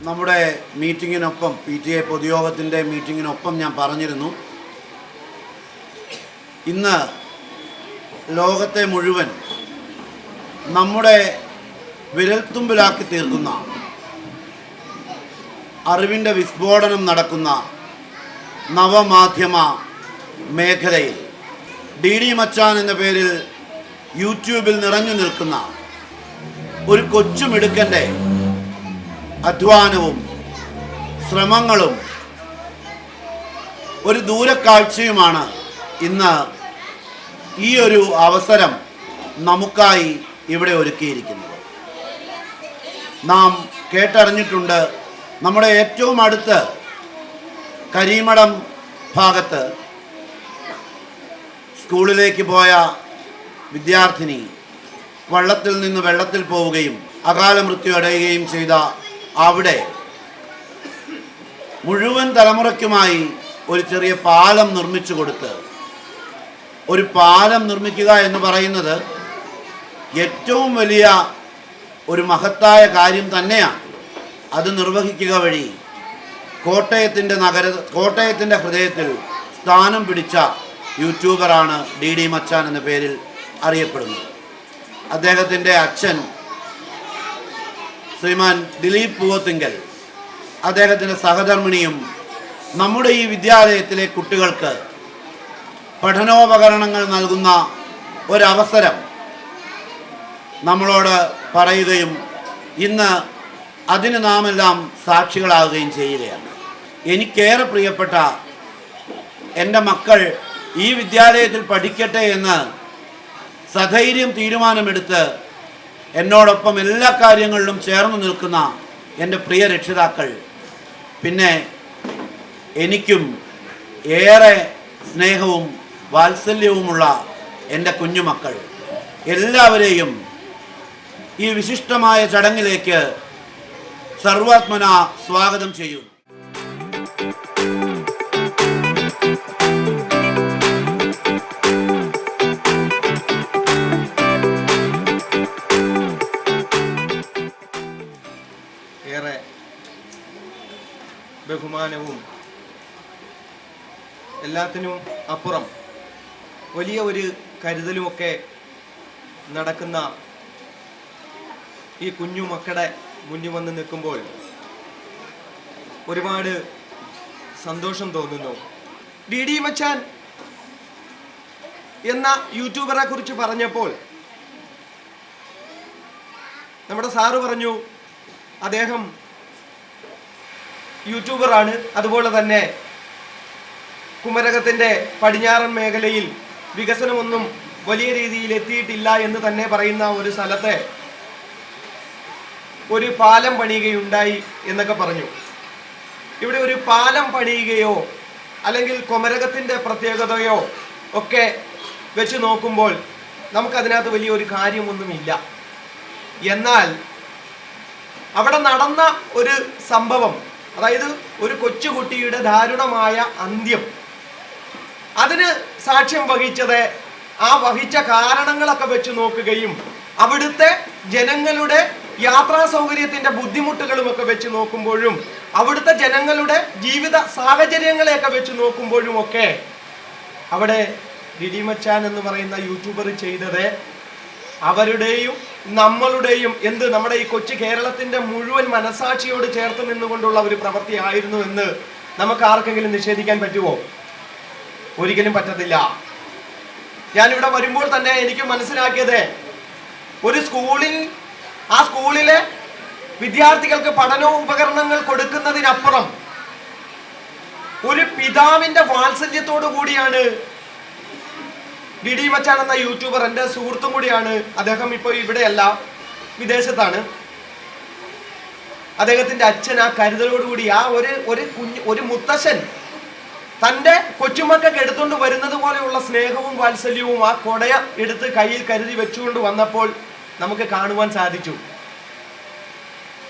നമ്മുടെ മീറ്റിങ്ങിനൊപ്പം P T A പൊതുയോഗത്തിന്റെ മീറ്റിങ്ങിനൊപ്പം ഞാൻ പറഞ്ഞിരുന്നു. ഇന്ന് ലോകത്തെ മുഴുവൻ നമ്മുടെ വിരൽത്തുമ്പിലാക്കി തീർക്കുന്ന അറിവിന്റെ വിസ്ഫോടനം നടക്കുന്ന നവമാധ്യമ മേഖലയിൽ ഡി ഡി മച്ചാൻ എന്ന പേരിൽ യൂട്യൂബിൽ നിറഞ്ഞു നിൽക്കുന്ന ഒരു കൊച്ചുമിടുക്കന്റെ അധ്വാനവും ശ്രമങ്ങളും ഒരു ദൂരക്കാഴ്ചയുമാണ് ഇന്ന് ഈ ഒരു അവസരം നമുക്കായി ഇവിടെ ഒരുക്കിയിരിക്കുന്നത്. നാം കേട്ടറിഞ്ഞിട്ടുണ്ട് നമ്മുടെ ഏറ്റവും അടുത്ത് കരീമടം ഭാഗത്ത് സ്കൂളിലേക്ക് പോയ വിദ്യാർത്ഥിനി വള്ളത്തിൽ നിന്ന് വെള്ളത്തിൽ പോവുകയും അകാല മൃത്യു അടയുകയും ചെയ്ത അവിടെ മുഴുവൻ തലമുറയ്ക്കുമായി ഒരു ചെറിയ പാലം നിർമ്മിച്ചു കൊടുത്ത് ഒരു പാലം നിർമ്മിക്കുക എന്ന് പറയുന്നത് ഏറ്റവും വലിയ ഒരു മഹത്തായ കാര്യം തന്നെയാണ്. അത് നിർവഹിക്കുക വഴി കോട്ടയത്തിന്റെ നഗര കോട്ടയത്തിന്റെ ഹൃദയത്തിൽ സ്ഥാനം പിടിച്ച യൂട്യൂബറാണ് ഡി ഡി മച്ചാൻ എന്ന പേരിൽ അറിയപ്പെടുന്നത്. അദ്ദേഹത്തിന്റെ അച്ഛൻ ശ്രീമാൻ ദിലീപ് പൂവത്തിങ്കൽ അദ്ദേഹത്തിന്റെ സഹധർമ്മിണിയും നമ്മുടെ ഈ വിദ്യാലയത്തിലെ കുട്ടികൾക്ക് പഠനോപകരണങ്ങൾ നൽകുന്ന ഒരവസരം നമ്മളോട് പറയുകയും ഇന്ന് അതിന് നാമെല്ലാം സാക്ഷികളാകുകയും ചെയ്യുകയാണ്. എനിക്കേറെ പ്രിയപ്പെട്ട എന്റെ മക്കൾ ഈ വിദ്യാലയത്തിൽ പഠിക്കട്ടെ എന്ന് സധൈര്യം തീരുമാനമെടുത്ത് എന്നോടൊപ്പം എല്ലാ കാര്യങ്ങളിലും ചേർന്ന് നിൽക്കുന്ന എന്റെ പ്രിയ രക്ഷിതാക്കൾ. പിന്നെ എനിക്കും ഏറെ സ്നേഹവും വാത്സല്യവുമുള്ള എന്റെ കുഞ്ഞുമക്കൾ. എല്ലാവരെയും ഈ വിശിഷ്ടമായ ചടങ്ങിലേക്ക് സർവാത്മന സ്വാഗതം ചെയ്യും. ബഹുമാനവും എല്ലാത്തിനും അപ്പുറം വലിയ ഒരു കരുതലുമൊക്കെ നടക്കുന്ന ഈ കുഞ്ഞു മക്കളുടെ മുന്നിൽ വന്ന് നിൽക്കുമ്പോൾ ഒരുപാട് സന്തോഷം തോന്നുന്നു. ഡി ഡി മച്ചാൻ എന്ന യൂട്യൂബറെ കുറിച്ച് പറഞ്ഞപ്പോൾ നമ്മുടെ സാറ് പറഞ്ഞു അദ്ദേഹം യൂട്യൂബറാണ്. അതുപോലെ തന്നെ കുമരകത്തിന്റെ പടിഞ്ഞാറൻ മേഖലയിൽ വികസനമൊന്നും വലിയ രീതിയിൽ എത്തിയിട്ടില്ല എന്ന് തന്നെ പറയുന്ന ഒരു സ്ഥലത്തെ ഒരു പാലം പണിയുകയുണ്ടായി എന്നൊക്കെ പറഞ്ഞു. ഇവിടെ ഒരു പാലം പണിയുകയോ അല്ലെങ്കിൽ കുമരകത്തിന്റെ പ്രത്യേകതയോ ഒക്കെ വെച്ച് നോക്കുമ്പോൾ നമുക്കതിനകത്ത് വലിയൊരു കാര്യമൊന്നുമില്ല. എന്നാൽ അവിടെ നടന്ന ഒരു സംഭവം അതായത് ഒരു കൊച്ചുകുട്ടിയുടെ ദാരുണമായ അന്ത്യം. അതിന് സാക്ഷ്യം വഹിച്ചത് ആ വഹിച്ച കാരണങ്ങളൊക്കെ വെച്ച് നോക്കുകയും അവിടുത്തെ ജനങ്ങളുടെ യാത്രാ സൗകര്യത്തിന്റെ ബുദ്ധിമുട്ടുകളും ഒക്കെ വെച്ച് നോക്കുമ്പോഴും അവിടുത്തെ ജനങ്ങളുടെ ജീവിത സാഹചര്യങ്ങളെയൊക്കെ വെച്ച് നോക്കുമ്പോഴും ഒക്കെ അവിടെ ഡിഡിമച്ചാൻ എന്ന് പറയുന്ന യൂട്യൂബർ ചെയ്തത് അവരുടെയും നമ്മളുടെയും എന്ത് നമ്മുടെ ഈ കൊച്ചു കേരളത്തിന്റെ മുഴുവൻ മനസാക്ഷിയോട് ചേർത്ത് നിന്നുകൊണ്ടുള്ള ഒരു പ്രവൃത്തി ആയിരുന്നു എന്ന് നമുക്ക് ആർക്കെങ്കിലും നിഷേധിക്കാൻ പറ്റുമോ ഒരിക്കലും പറ്റത്തില്ല. ഞാനിവിടെ വരുമ്പോൾ തന്നെ എനിക്ക് മനസ്സിലാക്കിയത് ഒരു സ്കൂളിൽ ആ സ്കൂളിലെ വിദ്യാർത്ഥികൾക്ക് പഠന ഉപകരണങ്ങൾ കൊടുക്കുന്നതിനപ്പുറം ഒരു പിതാവിന്റെ വാത്സല്യത്തോടു കൂടിയാണ് ഡി മച്ചാൻ എന്ന യൂട്യൂബർ എന്റെ സുഹൃത്തും കൂടിയാണ്. അദ്ദേഹം ഇപ്പോൾ ഇവിടെയല്ല വിദേശത്താണ്. അദ്ദേഹത്തിന്റെ അച്ഛൻ ആ കരുതലോടുകൂടി ആ ഒരു ഒരു കുഞ്ഞ് ഒരു മുത്തശ്ശൻ തന്റെ കൊച്ചുമക്കൾക്ക് എടുത്തുകൊണ്ട് വരുന്നത് പോലെയുള്ള സ്നേഹവും വാത്സല്യവും ആ കൊടയ എടുത്ത് കയ്യിൽ കരുതി വെച്ചുകൊണ്ട് വന്നപ്പോൾ നമുക്ക് കാണുവാൻ സാധിച്ചു.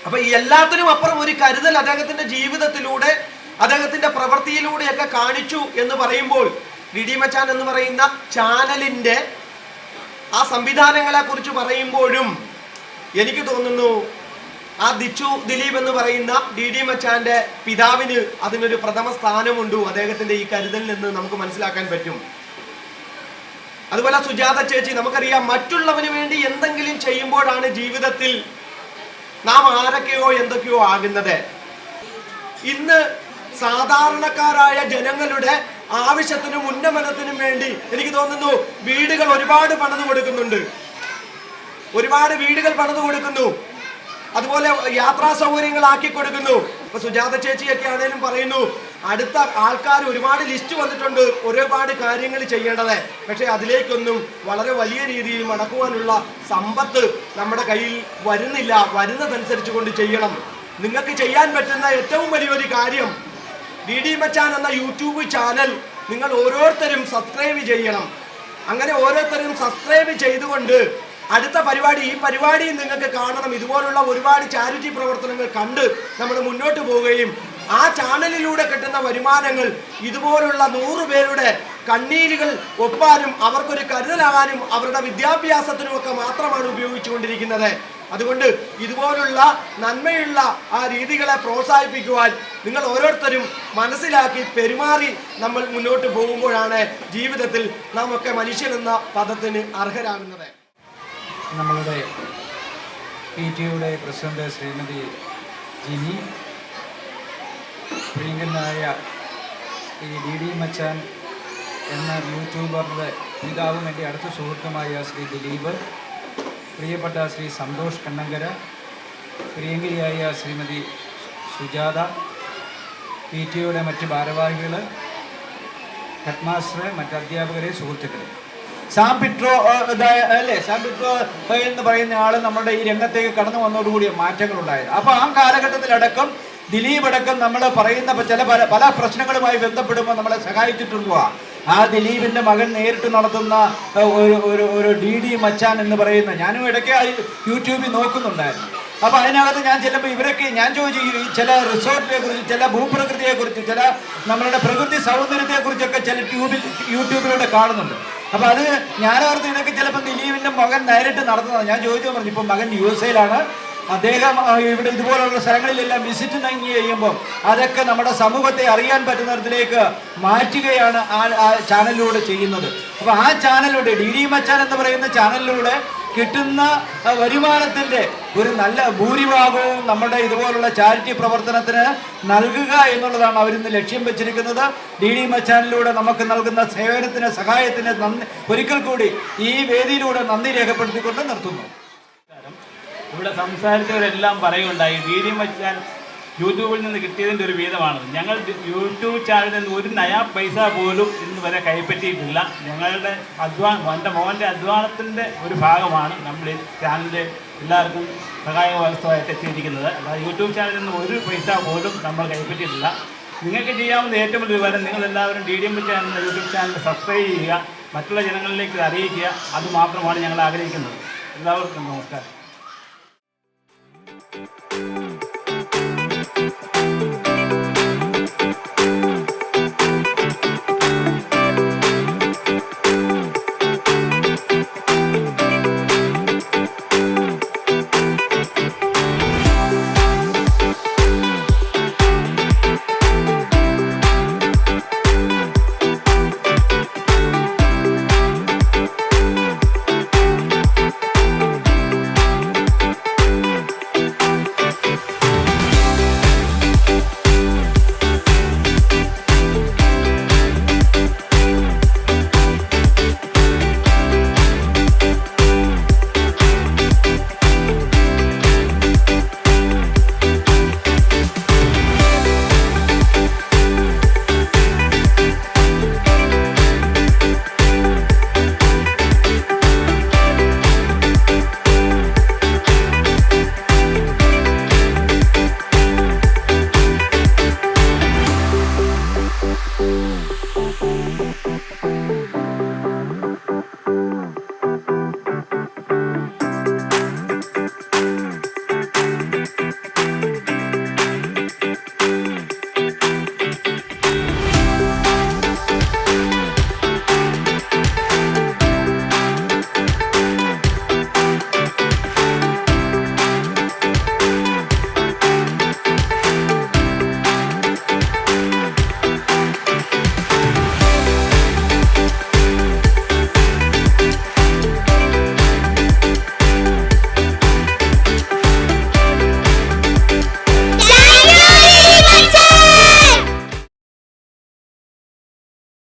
അപ്പൊ എല്ലാത്തിനും അപ്പുറം ഒരു കരുതൽ അദ്ദേഹത്തിന്റെ ജീവിതത്തിലൂടെ അദ്ദേഹത്തിന്റെ പ്രവൃത്തിയിലൂടെയൊക്കെ കാണിച്ചു എന്ന് പറയുമ്പോൾ ഡിഡി മച്ചാൻ എന്ന് പറയുന്ന ചാനലിന്റെ ആ സംവിധാനങ്ങളെ കുറിച്ച് പറയുമ്പോഴും എനിക്ക് തോന്നുന്നു ആ ദിച്ചു ദിലീപ് എന്ന് പറയുന്ന ഡി ഡി മച്ചാന്റെ പിതാവിന് അതിനൊരു പ്രഥമ സ്ഥാനമുണ്ട് അദ്ദേഹത്തിന്റെ ഈ കരുതൽ നിന്ന് നമുക്ക് മനസ്സിലാക്കാൻ പറ്റും. അതുപോലെ സുജാത ചേച്ചി നമുക്കറിയാം മറ്റുള്ളവന് വേണ്ടി എന്തെങ്കിലും ചെയ്യുമ്പോഴാണ് ജീവിതത്തിൽ നാം ആരൊക്കെയോ എന്തൊക്കെയോ ആകുന്നത്. ഇന്ന് സാധാരണക്കാരായ ജനങ്ങളുടെ ആവശ്യത്തിനും ഉന്നമനത്തിനും വേണ്ടി എനിക്ക് തോന്നുന്നു വീടുകൾ ഒരുപാട് പണിത് കൊടുക്കുന്നുണ്ട്. ഒരുപാട് വീടുകൾ പണിത് കൊടുക്കുന്നു. അതുപോലെ യാത്രാ സൗകര്യങ്ങൾ ആക്കി കൊടുക്കുന്നു. ഇപ്പൊ സുജാത ചേച്ചിയൊക്കെ ആണേലും പറയുന്നു അടുത്ത ആൾക്കാർ ഒരുപാട് ലിസ്റ്റ് വന്നിട്ടുണ്ട് ഒരുപാട് കാര്യങ്ങൾ ചെയ്യേണ്ടത്. പക്ഷെ അതിലേക്കൊന്നും വളരെ വലിയ രീതിയിൽ മടക്കുവാനുള്ള സമ്പത്ത് നമ്മുടെ കയ്യിൽ വരുന്നില്ല. വരുന്നതനുസരിച്ച് കൊണ്ട് ചെയ്യണം. നിങ്ങൾക്ക് ചെയ്യാൻ പറ്റുന്ന ഏറ്റവും വലിയൊരു കാര്യം ഡി ഡി മച്ചാൻ എന്ന യൂട്യൂബ് ചാനൽ നിങ്ങൾ ഓരോരുത്തരും സബ്സ്ക്രൈബ് ചെയ്യണം. അങ്ങനെ ഓരോരുത്തരും സബ്സ്ക്രൈബ് ചെയ്തുകൊണ്ട് അടുത്ത പരിപാടി ഈ പരിപാടി നിങ്ങൾക്ക് കാണണം. ഇതുപോലുള്ള ഒരുപാട് ചാരിറ്റി പ്രവർത്തനങ്ങൾ കണ്ട് നമ്മൾ മുന്നോട്ട് പോവുകയും ആ ചാനലിലൂടെ കിട്ടുന്ന വരുമാനങ്ങൾ ഇതുപോലുള്ള നൂറ് പേരുടെ കണ്ണീരുകൾ ഒപ്പാനും അവർക്കൊരു കരുതലാകാനും അവരുടെ വിദ്യാഭ്യാസത്തിനുമൊക്കെ മാത്രമാണ് ഉപയോഗിച്ചുകൊണ്ടിരിക്കുന്നത്. അതുകൊണ്ട് ഇതുപോലുള്ള നന്മയുള്ള ആ രീതികളെ പ്രോത്സാഹിപ്പിക്കുവാൻ നിങ്ങൾ ഓരോരുത്തരും മനസ്സിലാക്കി പെരുമാറി നമ്മൾ മുന്നോട്ട് പോകുമ്പോഴാണ് ജീവിതത്തിൽ നാം ഒക്കെ മനുഷ്യനെന്ന പദത്തിന് അർഹരാകുന്നത്. നമ്മളുടെ പി ടിയുടെ പ്രസിഡന്റ് ശ്രീമതി ജിനി പ്രിയങ്കനായ ഈ ഡി ഡി മച്ചാൻ എന്ന യൂട്യൂബറിന്റെ പിതാവും എന്റെ അടുത്ത സുഹൃത്തുമായ ശ്രീ ദിലീപ് പ്രിയപ്പെട്ട ശ്രീ സന്തോഷ് കണ്ണങ്കര പ്രിയങ്കരിയായ ശ്രീമതി സുജാത പി ടി ഒയുടെ മറ്റ് ഭാരവാഹികൾ ഹെഡ്മാസ്റ്റർ മറ്റ് അധ്യാപകരെ സുഹൃത്തുക്കളെ. സാം പിട്രോ അല്ലേ സാം പിട്രോ എന്ന് പറയുന്ന ആൾ നമ്മുടെ ഈ രംഗത്തേക്ക് കടന്നു വന്നതോടുകൂടിയ മാറ്റങ്ങൾ ഉണ്ടായത് അപ്പോൾ ആ കാലഘട്ടത്തിലടക്കം ദിലീപ് അടക്കം നമ്മൾ പറയുന്ന ചില പല പല പ്രശ്നങ്ങളുമായി ബന്ധപ്പെടുമ്പോൾ നമ്മളെ സഹായിച്ചിട്ടുള്ള ആ ദിലീപിന്റെ മകൻ നേരിട്ട് നടത്തുന്ന ഒരു ഒരു ഒരു ഡി ഡി മച്ചാൻ എന്ന് പറയുന്ന ഞാനും ഇടയ്ക്ക് യൂട്യൂബിൽ നോക്കുന്നുണ്ടായിരുന്നു. അപ്പൊ അതിനകത്ത് ഞാൻ ചെല്ലുമ്പോൾ ഇവരൊക്കെ ഞാൻ ചോദിച്ചു ഈ ചില റിസോർട്ടിനെ കുറിച്ച് ചില ഭൂപ്രകൃതിയെ കുറിച്ച് ചില നമ്മളുടെ പ്രകൃതി സൗന്ദര്യത്തെ കുറിച്ചൊക്കെ ചില ട്യൂബിൽ യൂട്യൂബിലൂടെ കാണുന്നുണ്ട്. അപ്പൊ അത് ഞാനോർത്ത് ഇതൊക്കെ ചിലപ്പോൾ ദിലീപിന്റെ മകൻ നേരിട്ട് നടത്തുന്നതാണ്. ഞാൻ ചോദിച്ചു പറഞ്ഞു ഇപ്പൊ മകൻ യു എസ് എയിലാണ്. അദ്ദേഹം ഇവിടെ ഇതുപോലുള്ള സ്ഥലങ്ങളിലെല്ലാം വിസിറ്റ് നങ്ങി കഴിയുമ്പോൾ അതൊക്കെ നമ്മുടെ സമൂഹത്തെ അറിയാൻ പറ്റുന്ന തരത്തിലേക്ക് മാറ്റുകയാണ് ആ ചാനലിലൂടെ ചെയ്യുന്നത്. അപ്പോൾ ആ ചാനലിലൂടെ ഡി ഡി മച്ചാൻ എന്ന് പറയുന്ന ചാനലിലൂടെ കിട്ടുന്ന വരുമാനത്തിന്റെ ഒരു നല്ല ഭൂരിഭാഗവും നമ്മുടെ ഇതുപോലുള്ള ചാരിറ്റി പ്രവർത്തനത്തിന് നൽകുക എന്നുള്ളതാണ് അവരിന്ന് ലക്ഷ്യം വെച്ചിരിക്കുന്നത്. ഡി ഡി മച്ചാനിലൂടെ നമുക്ക് നൽകുന്ന സേവനത്തിന് സഹായത്തിന് നന്ദി ഒരിക്കൽ കൂടി ഈ വേദിയിലൂടെ നന്ദി രേഖപ്പെടുത്തിക്കൊണ്ട് നിർത്തുന്നു. ഇവിടെ സംസാരിച്ചവരെല്ലാം പറയുകയുണ്ടായി. വീര്യം വച്ചാൽ യൂട്യൂബിൽ നിന്ന് കിട്ടിയതിന്റെ ഒരു വീതമാണത്. ഞങ്ങൾ യൂട്യൂബ് ചാനലിൽ നിന്ന് ഒരു നയാ പൈസ പോലും ഇന്ന് വരെ കൈപ്പറ്റിയിട്ടില്ല. ഞങ്ങളുടെ അധ്വാനം എന്റെ മോന്റെ അധ്വാനത്തിന്റെ ഒരു ഭാഗമാണ് നമ്മൾ ഈ ചാനലിൽ എല്ലാവർക്കും സഹായ വ്യവസ്ഥയായിട്ട് എത്തിയിരിക്കുന്നത് യൂട്യൂബ് ചാനലിൽ നിന്ന് ഒരു പൈസ പോലും നമ്മൾ കൈപ്പറ്റിയിട്ടില്ല. നിങ്ങൾക്ക് ചെയ്യാവുന്ന ഏറ്റവും വലിയ വിവരം നിങ്ങളെല്ലാവരും D D M channel YouTube channel subscribe ചെയ്യുക. മറ്റുള്ള ജനങ്ങളിലേക്ക് അറിയിക്കുക. അതുമാത്രമാണ് ഞങ്ങൾ ആഗ്രഹിക്കുന്നത്. എല്ലാവർക്കും നമസ്കാരം.